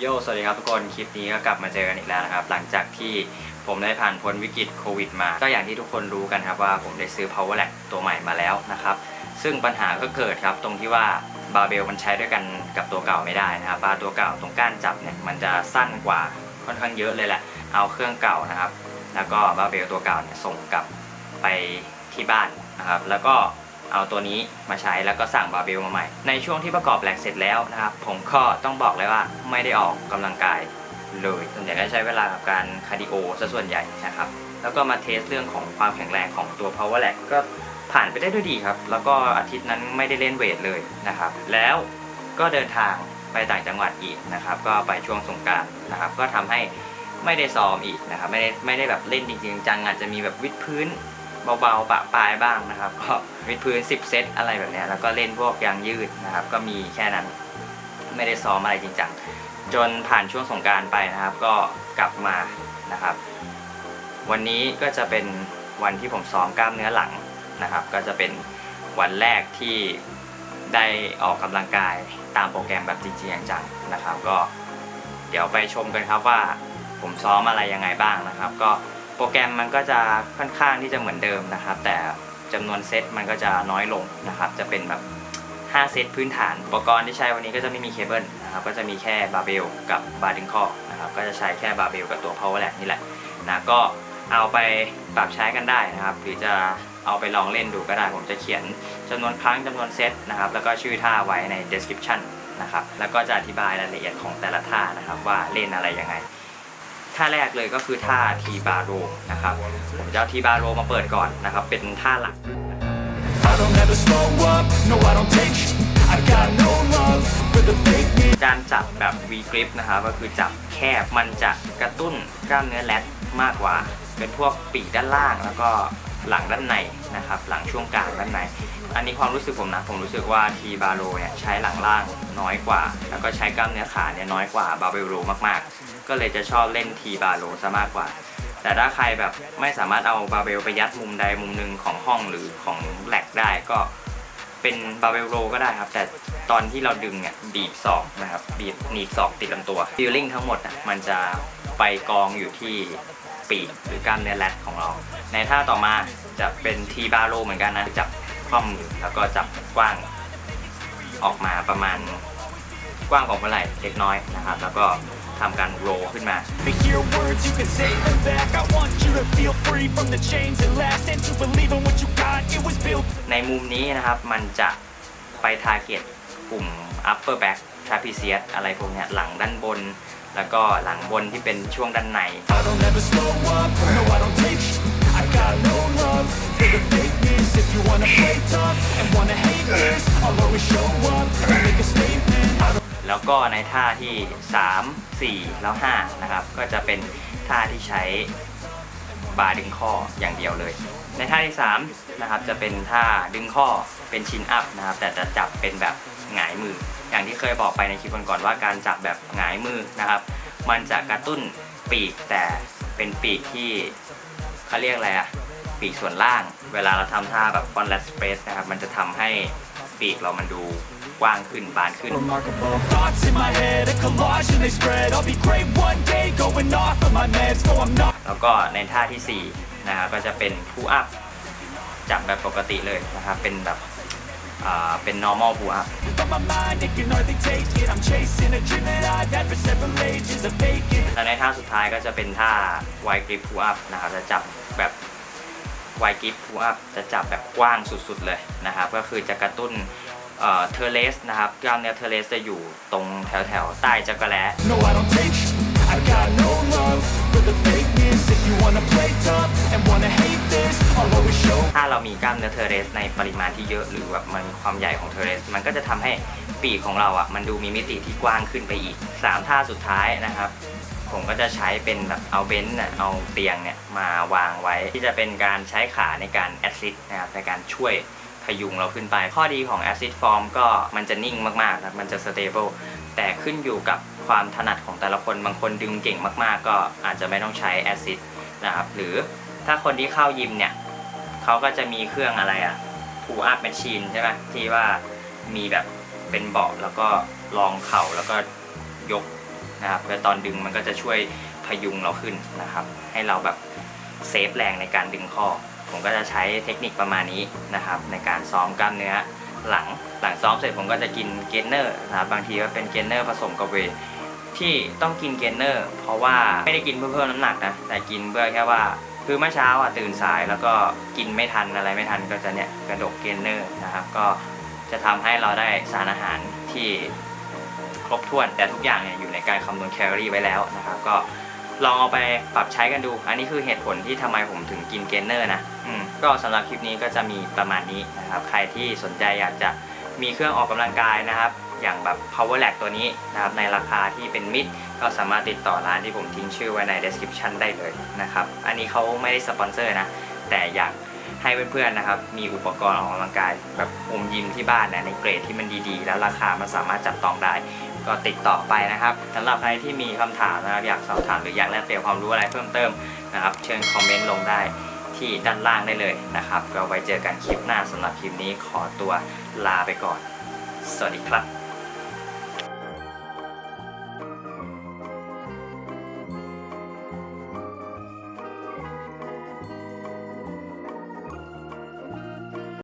โย สวัสดีครับทุกคน คลิปนี้ก็กลับมาเจอกันอีกแล้วนะครับ หลังจากที่ผมได้ผ่านพ้นวิกฤตโควิดมา ก็อย่างที่ทุกคนรู้กันครับว่าผมได้ซื้อ Power Rack ตัวใหม่มาแล้วนะครับ ซึ่งปัญหาก็เกิดครับตรงที่ว่าบาเบลมันใช้ด้วยกันกับตัวเก่าไม่ได้นะครับบาตัวเก่าตรงก้านจับเนี่ยมันจะสั้นกว่าค่อนข้างเยอะเลยแหละ เอาเครื่องเก่านะครับ แล้วก็บาเบลตัวเก่าเนี่ยส่งกลับไปที่บ้านนะครับ แล้วก็ เอาตัวนี้มาใช้แล้วก็สั่งบาร์เบลมาใหม่ ในช่วงที่ประกอบแหลกเสร็จแล้วนะครับ ผมก็ต้องบอกเลยว่าไม่ได้ออกกำลังกายเลยส่วนใหญ่ก็ใช้เวลากับการคาร์ดิโอซะส่วนใหญ่นะครับ แล้วก็มาเทสเรื่องของความแข็งแรงของตัว Power Rack ก็ผ่านไปได้ด้วยดีครับ แล้วก็อาทิตย์นั้นไม่ได้เล่นเวทเลยนะครับ แล้วก็เดินทางไปต่างจังหวัดอีกนะครับ ก็ไปช่วงสงกรารนะครับ ก็ทำให้ไม่ได้ซ้อมอีกนะครับ ไม่ได้ไม่ได้แบบเล่นจริงๆจังอาจจะมีแบบวิดพื้น เบาๆปะปลายบ้างนะครับก็วิดพื้น 10 เซตอะไรแบบนี้แล้วก็เล่นพวกยางยืดนะครับ ก็มีแค่นั้นไม่ได้ซ้อมอะไรจริงจังจนผ่านช่วงสงการไปนะครับ ก็กลับมานะครับ วันนี้ก็จะเป็นวันที่ผมซ้อมกล้ามเนื้อหลังนะครับ ก็จะเป็นวันแรกที่ได้ออกกำลังกายตามโปรแกรมแบบจริงๆจังๆนะครับ ก็เดี๋ยวไปชมกันครับว่าผมซ้อมอะไรยังไงบ้างนะครับ ก็ โปรแกรมมันก็จะค่อนข้างที่จะเหมือนเดิมนะครับ แต่จำนวนเซตมันก็จะน้อยลงนะครับ จะเป็นแบบ 5 เซตพื้นฐาน อุปกรณ์ที่ใช้วันนี้ก็จะไม่มีเคเบิลนะครับ ก็จะมีแค่บาร์เบลกับบาร์ดึงข้อนะครับ ก็จะใช้แค่บาร์เบลกับตัว power rack นี่แหละนะ ก็เอาไปปรับใช้กันได้นะครับ หรือจะเอาไปลองเล่นดูก็ได้ ผมจะเขียนจำนวนครั้งจำนวนเซตนะครับ แล้วก็ชื่อท่าไว้ใน description นะครับ แล้วก็จะอธิบายรายละเอียดของแต่ละท่านะครับว่าเล่นอะไรยังไง ท่าแรกเลยก็คือท่าทีบาโรนะครับ ผมจะเอาทีบาโรมาเปิดก่อนนะครับ เป็นท่าหลัก I don't ever slow up, no I don't take sh- I got no love for the fakeness การจับแบบ V grip นะครับก็คือจับแคบมันจะกระตุ้นกล้ามเนื้อแรดมากกว่า เป็นพวกปีกด้านล่างแล้วก็หลังด้านในนะครับ หลังช่วงกลางด้านใน อันนี้ความรู้สึกผมนะ ผมรู้สึกว่าทีบาโลเนี่ยใช้หลังล่างน้อยกว่า แล้วก็ใช้กล้ามเนื้อขาเนี่ยน้อยกว่าบาเบลโรมากๆ ก็เลยจะชอบเล่นทีบาโลซะมากกว่า แต่ถ้าใครแบบไม่สามารถเอาบาเบลไปยัดมุมใดมุมหนึ่งของห้องหรือของแหลกได้ก็เป็นบาเบลโรก็ได้ครับ แต่ตอนที่เราดึงเนี่ยบีบศอกนะครับบีบหนีบศอกติดลำตัวฟีลลิ่งทั้งหมดอะมันจะไปกองอยู่ที่ปีกหรือกล้ามเนื้อแรดของเรา ในท่าต่อมาจะเป็นทีบาโรเหมือนกันนะจับ คว่ำมือแล้วก็จับกว้างออกมาประมาณกว้างของเมื่อไหร่เล็กน้อยนะครับ แล้วก็ทำการโรขึ้นมา To hear words, you can say them back I want you to feel free from the chains that last And to believe in what you got, it was built ในมุมนี้นะครับมันจะไปทาร์เก็ตกลุ่ม upper back trapezius อะไรพวกเนี้ยหลังด้านบน แล้วก็หลังบนที่เป็นช่วงด้านใน แล้วก็ในท่าที่ 3 4 แล้ว 5 นะครับ ก็จะเป็นท่าที่ใช้บาร์ดึงข้ออย่างเดียวเลย ในท่าที่ 3 นะครับ จะเป็นท่าดึงข้อเป็นชินอัพนะครับ แต่จะจับเป็นแบบหงายมือ อย่างที่เคยบอกไปในคลิปก่อนๆว่าการจับแบบหงายมือนะครับ มันจะกระตุ้นปีกแต่เป็นปีกที่เขาเรียกอะไรอะ ปีกส่วนล่าง เวลาเราทำท่าแบบ front lat space นะครับ มันจะทำให้ปีกเรามันดูกว้างขึ้นบานขึ้น remarkable Thoughts in my head, a collage and they spread I'll be great one day, going off of my meds No I'm not แล้วก็ในท่าที่ 4 นะครับก็จะเป็นพูอัพจับแบบปกติเลยนะครับ เป็นแบบอ่าเป็น normal pull up on my mind, it can hardly take it I'm chasing a dream that I've had for several ages of vacant แล้วในท่าสุดท้ายก็จะเป็นท่า wide grip pull up นะครับจะจับแบบ wide grip pull up จะจับแบบกว้างสุดๆเลยนะครับ ก็คือจะกระตุ้นเอ่อเทเลสนะครับกล้ามเนื้อเทเลสจะอยู่ตรงแถวๆ ใต้จักรแล้ No I don't take sh- I got no love for the fakeness If you wanna play tough and wanna hate this I'll always show ถ้าเรามีกล้ามเนื้อเทเรสในปริมาณที่เยอะหรือแบบมันมีความใหญ่ของเทเรส มันก็จะทำให้ปีกของเราอะมันดูมีมิติที่กว้างขึ้นไปอีก 3 ท่าสุดท้ายนะครับ ผมก็จะใช้เป็นแบบเอาเบนซ์น่ะเอาเตียงเนี่ยมาวางไว้ ที่จะเป็นการใช้ขาในการแอซิดนะครับในการช่วยพยุงเราขึ้นไป ข้อดีของแอซิดฟอร์มก็มันจะนิ่งมากๆครับมันจะสเตเบิลแต่ขึ้นอยู่กับความถนัดของแต่ละคนบางคนดึงเก่งมากๆ ก็อาจจะไม่ต้องใช้แอซิดนะครับ หรือถ้าคนที่เข้ายิมเนี่ยเขาก็จะมีเครื่องอะไรอะพูอัพแมชชีนใช่ไหมที่ว่ามีแบบเป็นเบาะแล้วก็รองเข่าแล้วก็ยก นะครับแล้วตอนดึงมันก็จะช่วยพยุงเราขึ้นนะครับ ให้เราแบบเซฟแรงในการดึงข้อ ผมก็จะใช้เทคนิคประมาณนี้นะครับ ในการซ้อมกล้ามเนื้อหลังหลังซ้อมเสร็จผมก็จะกินเกนเนอร์นะครับบางทีก็เป็นเกนเนอร์ผสมกับเวที่ต้องกินเกนเนอร์เพราะว่าไม่ได้กินเพื่อเพิ่มน้ำหนักนะแต่กินเพื่อแค่ว่าคือเมื่อเช้าอะตื่นสายแล้วก็กินไม่ทันอะไรไม่ทันก็จะเนี่ยกระดกเกนเนอร์นะครับ ก็จะทำให้เราได้สารอาหารที่ครบถ้วนแต่ทุกอย่างเนี่ยอยู่ การคำนวณแคลอรี่ไว้แล้วนะครับ ก็ลองเอาไปปรับใช้กันดู อันนี้คือเหตุผลที่ทำไมผมถึงกินเกนเนอร์นะอืมก็สำหรับคลิปนี้ก็จะมีประมาณนี้นะครับ ใครที่สนใจอยากจะมีเครื่องออกกำลังกายนะครับ อย่างแบบ power lag ตัวนี้นะครับ ในราคาที่เป็นมิตรก็สามารถติดต่อร้านที่ผมทิ้งชื่อไว้ใน description ได้เลยนะครับ อันนี้เขาไม่ได้สปอนเซอร์นะ แต่อยากให้เพื่อนๆนะครับ มีอุปกรณ์ออกกำลังกายแบบโฮมยิมที่บ้านนะในเกรดที่มันดีๆ แล้วราคามันสามารถจับต้องได้ ก็ติดต่อไปนะครับสำหรับใครที่มีคำถามนะครับอยากสอบถามหรืออยากแลกเปลี่ยนความรู้อะไรเพิ่มเติมนะครับ เชิญคอมเมนต์ลงได้ที่ด้านล่างได้เลยนะครับก็ไว้เจอกันคลิปหน้าสำหรับคลิปนี้ขอตัวลาไปก่อน สวัสดีครับ